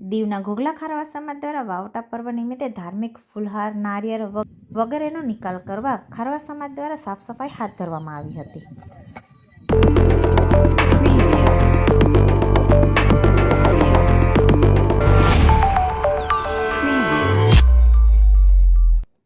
દીવના ઘોઘલા ખારવા સમાજ દ્વારા વાવટા પર્વ નિમિત્તે ધાર્મિક ફૂલહાર, નારિયેળ વગ- વગેરેનો નિકાલ કરવા ખારવા સમાજ દ્વારા સાફ સફાઈ હાથ ધરવામાં આવી હતી.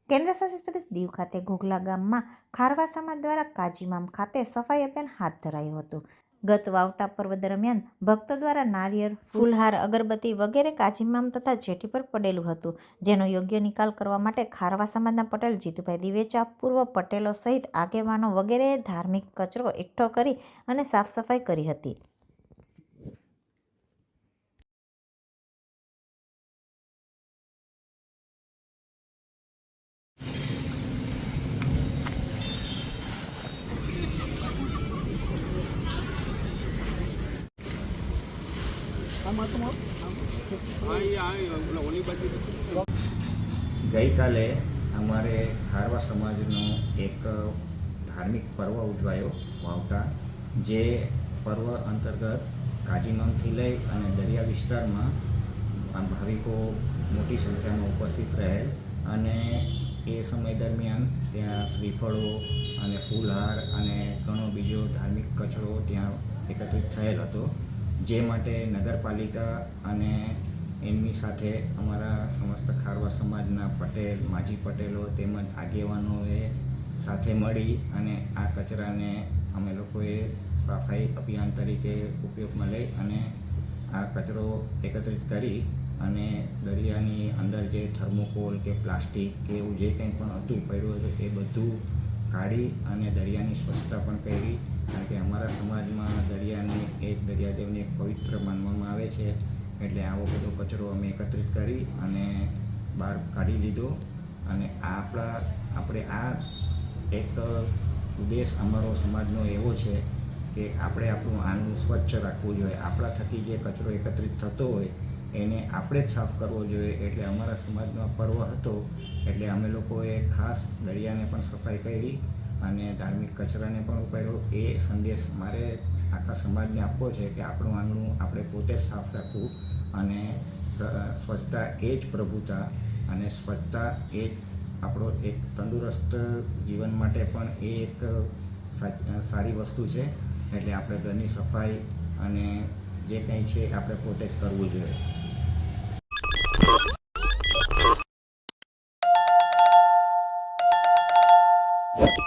કેન્દ્રશાસિત પ્રદેશ દીવ ખાતે ઘોઘલા ગામમાં ખારવા સમાજ દ્વારા કાજીમામ ખાતે સફાઈ અભિયાન હાથ ધરાયું હતું. ગત વાવટા પર્વ દરમિયાન ભક્તો દ્વારા નારિયેળ, ફૂલહાર, અગરબત્તી વગેરે કાજીમામ તથા જેટી પર પડેલું હતું. જેનો યોગ્ય નિકાલ કરવા માટે ખારવા સમાજના પટેલ, જીતુભાઈ દિવેચા, પૂર્વ પટેલો સહિત આગેવાનો વગેરેએ ધાર્મિક કચરો એકઠો કરી અને સાફ સફાઈ કરી હતી. ગઈકાલે અમારે ખારવા સમાજનો એક ધાર્મિક પર્વ ઉજવાયો, વાવટા, જે પર્વ અંતર્ગત કાજીમામથી લઈ અને દરિયા વિસ્તારમાં ભાવિકો મોટી સંખ્યામાં ઉપસ્થિત રહેલ અને એ સમય દરમિયાન ત્યાં શ્રીફળો અને ફૂલહાર અને ઘણો બીજો ધાર્મિક કચરો ત્યાં એકત્રિત થયેલ હતો. જે માટે નગરપાલિકા અને એમની સાથે અમારા સમસ્ત ખારવા સમાજના પટેલ, માજી પટેલો તેમજ આગેવાનોએ સાથે મળી અને આ કચરાને અમે લોકોએ સફાઈ અભિયાન તરીકે ઉપયોગમાં લઈ અને આ કચરો એકત્રિત કરી અને દરિયાની અંદર જે થર્મોકોલ કે પ્લાસ્ટિક કે એવું જે કંઈ પણ હતું, પડ્યું હતું એ બધું કાઢી અને દરિયાની સ્વચ્છતા પણ કરી. કારણ કે અમારા સમાજમાં દરિયાને એક દરિયાદેવને એક પવિત્ર માનવામાં આવે છે. એટલે આવો બધો કચરો અમે એકત્રિત કરી અને બહાર કાઢી લીધો. અને આપણા, આપણે આ એક ઉદ્દેશ અમારો સમાજનો એવો છે કે આપણે આપણું આંગણું સ્વચ્છ રાખવું જોઈએ. આપણા થકી જે કચરો એકત્રિત થતો હોય એને આપણે જ સાફ કરવો જોઈએ. એટલે અમારા સમાજનો પર્વ હતો, એટલે અમે લોકોએ ખાસ દરિયાને પણ સફાઈ કરી અને ધાર્મિક કચરાને પણ ઉપાડ્યો. એ સંદેશ મારે આખા સમાજને આપવો છે કે આપણું આંગણું આપણે પોતે જ સાફ રાખવું અને સ્વચ્છતા એ જ પ્રભુતા અને સ્વચ્છતા એ જ આપણો એક તંદુરસ્ત જીવન માટે પણ એ એક સારી વસ્તુ છે. એટલે આપણે ઘરની સફાઈ અને જે કંઈ છે આપણે પોતે જ કરવું જોઈએ. you